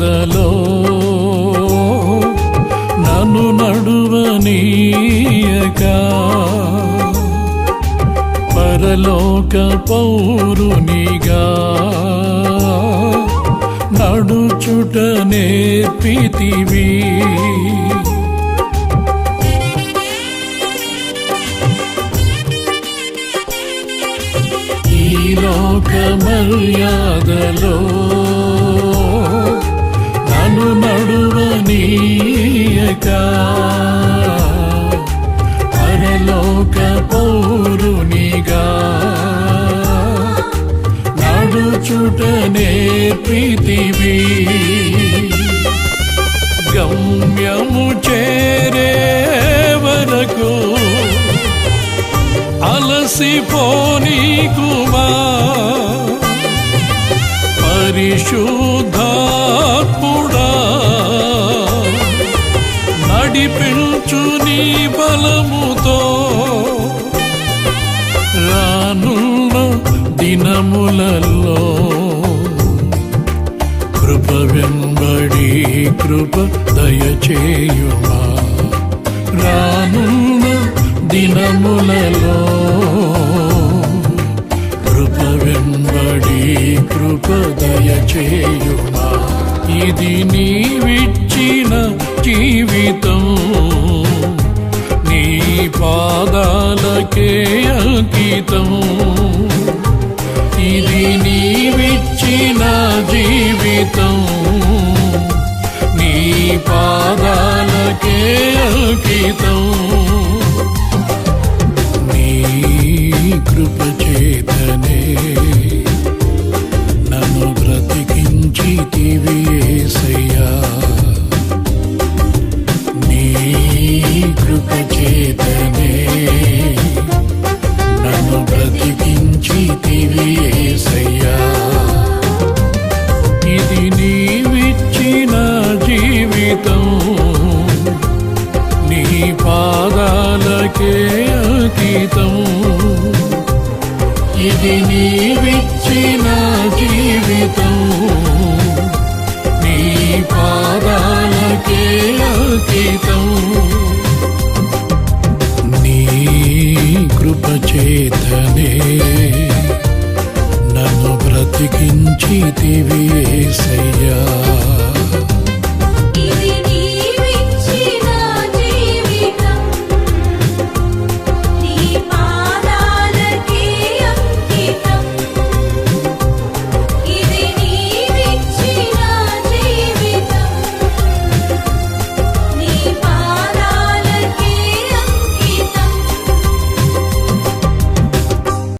మర్యాదలో నన్ను నడువనీయక. పరలోక పౌరునిగా నడుచుట నేర్పితివి ఈ లోక మర్యాదలో పౌరునిగా. నడుచుట పృథివీ గమ్యము చేరే వరకు అలసిపోని కుమా పరిశుద్ధ నడిపించు నీ బలముతో. రానున్న దినములలో కృప వెంబడి కృప దయచేయుమా. రానున్న దినములలో కృప వెంబడి కృప దయచేయుమా. ఇది నీవిచ్చిన జీవితం. జీవితం ఇది నీవిచ్చిన జీవితం నీ పాదాలకే అంకితం నీ కృపచేతనే నన్ను బ్రతికించితివి. జీవితం ఇది నీవిచ్చిన జీవితం నీ పాదాలకే అంకితం నీ కృపచేతనే నన్ను బ్రతికించితివే.